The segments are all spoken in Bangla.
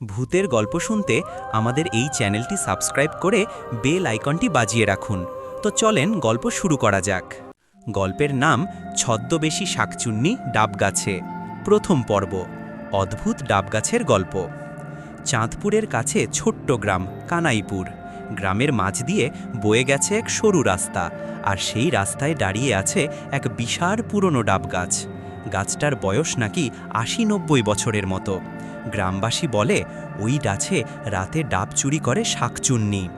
ভূতের গল্প শুনতে আমাদের এই চ্যানেলটি সাবস্ক্রাইব করে বেল আইকনটি বাজিয়ে রাখুন। তো চলেন গল্প শুরু করা যাক। গল্পের নাম ছদ্মবেশী শাকচুন্নি ডাবগাছে। প্রথম পর্ব, অদ্ভুত ডাবগাছের গল্প। চাঁদপুরের কাছে ছোট্ট গ্রাম, কানাইপুর। গ্রামের মাঝ দিয়ে বয়ে গেছে এক সরু রাস্তা, আর সেই রাস্তায় দাঁড়িয়ে আছে এক বিশাল পুরনো ডাবগাছ। গাছটার বয়স নাকি আশি নব্বই বছরের মতো। গ্রামবাসী বলে, ওই গাছে রাতে ডাব চুরি করে শাকচুন্নি।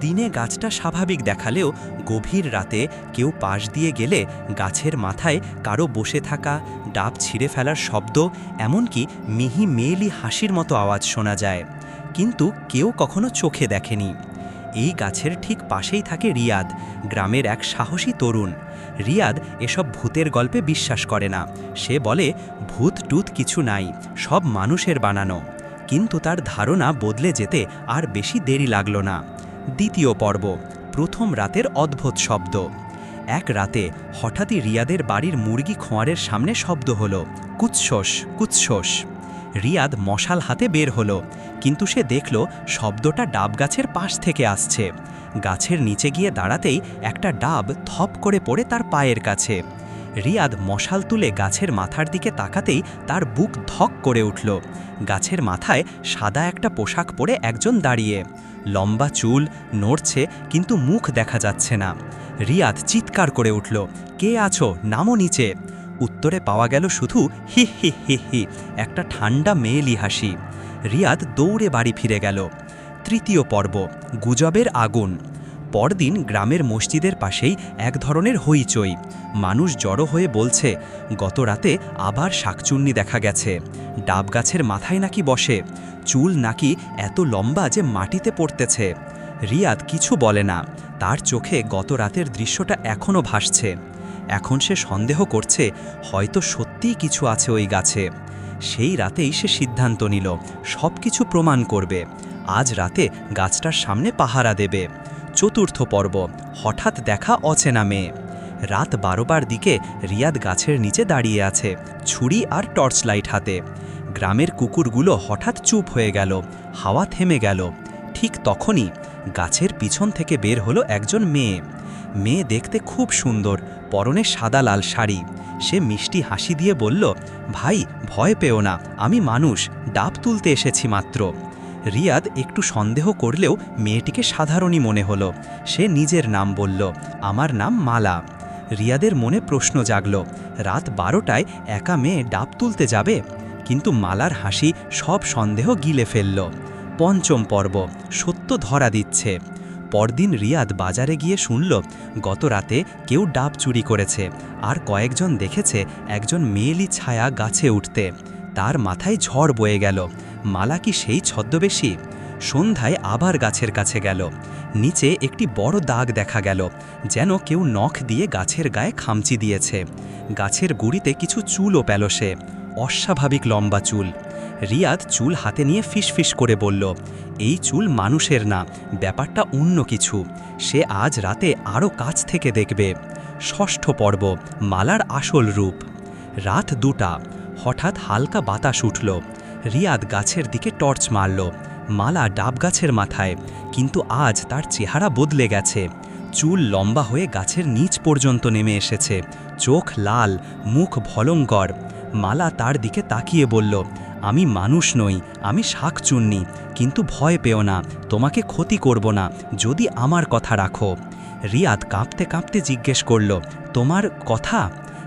দিনে গাছটা স্বাভাবিক দেখালেও গভীর রাতে কেউ পাশ দিয়ে গেলে গাছের মাথায় কারও বসে থাকা, ডাব ছিঁড়ে ফেলার শব্দ, এমনকি মিহি মেয়েলি হাসির মতো আওয়াজ শোনা যায়। কিন্তু কেউ কখনো চোখে দেখেনি। এই গাছের ঠিক পাশেই থাকে রিয়াদ, গ্রামের এক সাহসী তরুণ। রিয়াদ এসব ভূতের গল্পে বিশ্বাস করে না। সে বলে, ভূত টুত কিছু নাই, সব মানুষের বানানো। কিন্তু তার ধারণা বদলে যেতে আর বেশি দেরি লাগল না। দ্বিতীয় পর্ব, প্রথম রাতের অদ্ভুত শব্দ। এক রাতে হঠাৎই রিয়াদের বাড়ির মুরগি খোঁয়ারের সামনে শব্দ হলো, কুৎসস কুৎসস। রিয়াদ মশাল হাতে বের হলো, কিন্তু সে দেখল শব্দটা ডাব গাছের পাশ থেকে আসছে। গাছের নিচে গিয়ে দাঁড়াতেই একটা ডাব থপ করে পড়ে তার পায়ের কাছে। রিয়াদ মশাল তুলে গাছের মাথার দিকে তাকাতেই তার বুক ধক করে উঠল। গাছের মাথায় সাদা একটা পোশাক পরে একজন দাঁড়িয়ে। লম্বা চুল, নড়ছে, কিন্তু মুখ দেখা যাচ্ছে না। রিয়াদ চিৎকার করে উঠল, কে আছো? নামো নিচে। উত্তরে পাওয়া গেল শুধু হি হি হি হি, একটা ঠান্ডা মেয়েলি হাসি। রিয়াদ দৌড়ে বাড়ি ফিরে গেল। তৃতীয় পর্ব, গুজবের আগুন। পরদিন গ্রামের মসজিদের পাশেই এক ধরনের হইচই। মানুষ জড়ো হয়ে বলছে, গত রাতে আবার শাকচুন্নি দেখা গেছে। ডাব গাছের মাথায় নাকি বসে। চুল নাকি এত লম্বা যে মাটিতে পড়তেছে রিয়াদ কিছু বলে না। তার চোখে গত রাতের দৃশ্যটা এখনও ভাসছে। এখন সে সন্দেহ করছে, হয়তো সত্যিই কিছু আছে ওই গাছে। সেই রাতেই সে সিদ্ধান্ত নিল সব কিছু প্রমাণ করবে। আজ রাতে গাছটার সামনে পাহারা দেবে। চতুর্থ পর্ব, হঠাৎ দেখা অচেনা মেয়ে। রাত বারোবার দিকে রিয়াদ গাছের নিচে দাঁড়িয়ে আছে, ছুরি আর টর্চ লাইট হাতে। গ্রামের কুকুরগুলো হঠাৎ চুপ হয়ে গেল, হাওয়া থেমে গেল। ঠিক তখনই গাছের পিছন থেকে বের হলো একজন মেয়ে। মেয়ে দেখতে খুব সুন্দর, পরনে সাদা লাল শাড়ি। সে মিষ্টি হাসি দিয়ে বলল, ভাই, ভয় পেও না, আমি মানুষ, ডাব তুলতে এসেছি মাত্র। রিয়াদ একটু সন্দেহ করলেও মেয়েটিকে সাধারণই মনে হলো। সে নিজের নাম বলল, আমার নাম মালা। রিয়াদের মনে প্রশ্ন জাগল, রাত বারোটায় একা মেয়ে ডাব তুলতে যাবে? কিন্তু মালার হাসি সব সন্দেহ গিলে ফেলল। পঞ্চম পর্ব, সত্য ধরা দিচ্ছে। পরদিন রিয়াদ বাজারে গিয়ে শুনল, গত রাতে কেউ ডাব চুরি করেছে, আর কয়েকজন দেখেছে একজন মেয়েলি ছায়া গাছে উঠতে। তার মাথায় ঝড় বয়ে গেল। মালা কি সেই ছদ্মবেশী? সন্ধ্যায় আবার গাছের কাছে গেল। নিচে একটি বড় দাগ দেখা গেল, যেন কেউ নখ দিয়ে গাছের গায়ে খামচি দিয়েছে। গাছের গুড়িতে কিছু চুলও পেল সে, অস্বাভাবিক লম্বা চুল। রিয়াদ চুল হাতে নিয়ে ফিসফিস করে বলল, এই চুল মানুষের না, ব্যাপারটা অন্য কিছু। সে আজ রাতে আরও কাছ থেকে দেখবে। ষষ্ঠ পর্ব, মালার আসল রূপ। রাত দুটা, হঠাৎ হালকা বাতাস উঠল। রিয়াদ গাছের দিকে টর্চ মারল। মালা ডাব গাছের মাথায়, কিন্তু আজ তার চেহারা বদলে গেছে। চুল লম্বা হয়ে গাছের নিচ পর্যন্ত নেমে এসেছে। চোখ লাল, মুখ ভলঙ্কর। মালা তার দিকে তাকিয়ে বলল, আমি মানুষ নই, আমি শাকচুন্নি, কিন্তু ভয় পেও না, তোমাকে ক্ষতি করব না, যদি আমার কথা রাখো। রিয়াদ কাঁপতে কাঁপতে জিজ্ঞেস করল, তোমার কথা?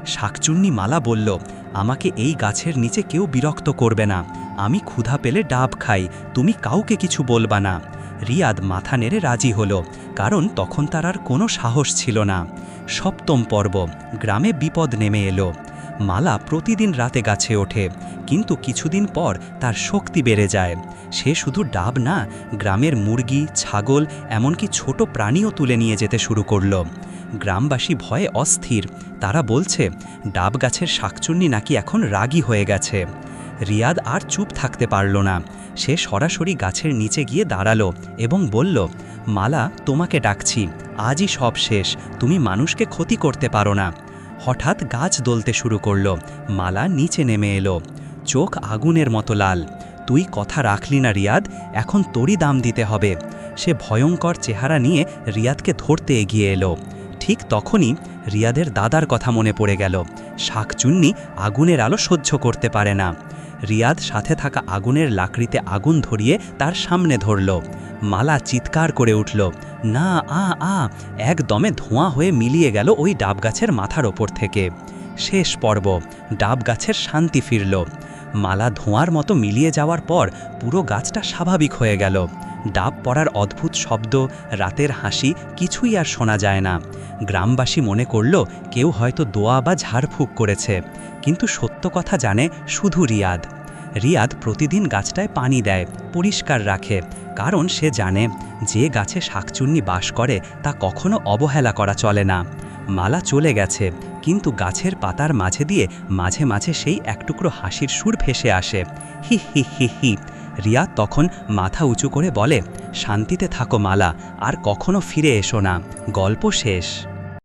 শাকচুন্নি মালা বলল, আমাকে এই গাছের নিচে কেউ বিরক্ত করবে না আমি ক্ষুধা পেলে ডাব খাই, তুমি কাউকে কিছু বলবা না। রিয়াদ মাথা নেড়ে রাজি হলো, কারণ তখন তার আর কোনো সাহস ছিল না। সপ্তম পর্ব, গ্রামে বিপদ নেমে এলো। মালা প্রতিদিন রাতে গাছে ওঠে, কিন্তু কিছুদিন পর তার শক্তি বেড়ে যায়। সে শুধু ডাব না, গ্রামের মুরগি, ছাগল, এমনকি ছোট প্রাণীও তুলে নিয়ে যেতে শুরু করল। গ্রামবাসী ভয়ে অস্থির, তারা বলছে, ডাব গাছের শাকচুন্নি নাকি এখন রাগী হয়ে গেছে। রিয়াদ আর চুপ থাকতে পারল না। সে সরাসরি গাছের নিচে গিয়ে দাঁড়াল এবং বলল, মালা, তোমাকে ডাকছি। আজই সব শেষ। তুমি মানুষকে ক্ষতি করতে পারো না। হঠাৎ গাছ দলতে শুরু করল। মালা নিচে নেমে এলো। চোখ আগুনের মতো লাল। তুই কথা রাখলি না রিয়াদ, এখন তোরই দাম দিতে হবে। সে ভয়ঙ্কর চেহারা নিয়ে রিয়াদকে ধরতে এগিয়ে এলো। ঠিক তখনই রিয়াদের দাদার কথা মনে পড়ে গেল। শাকচুন্নি আগুনের আলো সহ্য করতে পারে না। রিয়াদ সাথে থাকা আগুনের লাকড়িতে আগুন ধরিয়ে তার সামনে ধরল। মালা চিৎকার করে উঠল, না, আ আ। একদমে ধোঁয়া হয়ে মিলিয়ে গেল ওই ডাব গাছের মাথার ওপর থেকে। শেষ পর্ব ডাব গাছের শান্তি ফিরল। মালা ধোঁয়ার মতো মিলিয়ে যাওয়ার পর পুরো গাছটা স্বাভাবিক হয়ে গেল। ডাব পড়ার অদ্ভুত শব্দ, রাতের হাসি কিছুই আর শোনা যায় না। গ্রামবাসী মনে করল কেউ হয়তো দোয়া বা ঝাড়ফুঁক করেছে, কিন্তু সত্য কথা জানে শুধু রিয়াদ। রিয়াদ প্রতিদিন গাছটায় পানি দেয়, পরিষ্কার রাখে, কারণ সে জানে যে গাছে শাকচুন্নি বাস করে তা কখনো অবহেলা করা চলে না। মালা চলে গেছে, কিন্তু গাছের পাতার মাঝে দিয়ে মাঝে মাঝে সেই এক টুকরো হাসির সুর ভেসে আসে। হি হি হি হি রিয়া তখন মাথা উঁচু করে বলে, শান্তিতে থাকো মালা, আর কখনো ফিরে এসো না। গল্প শেষ।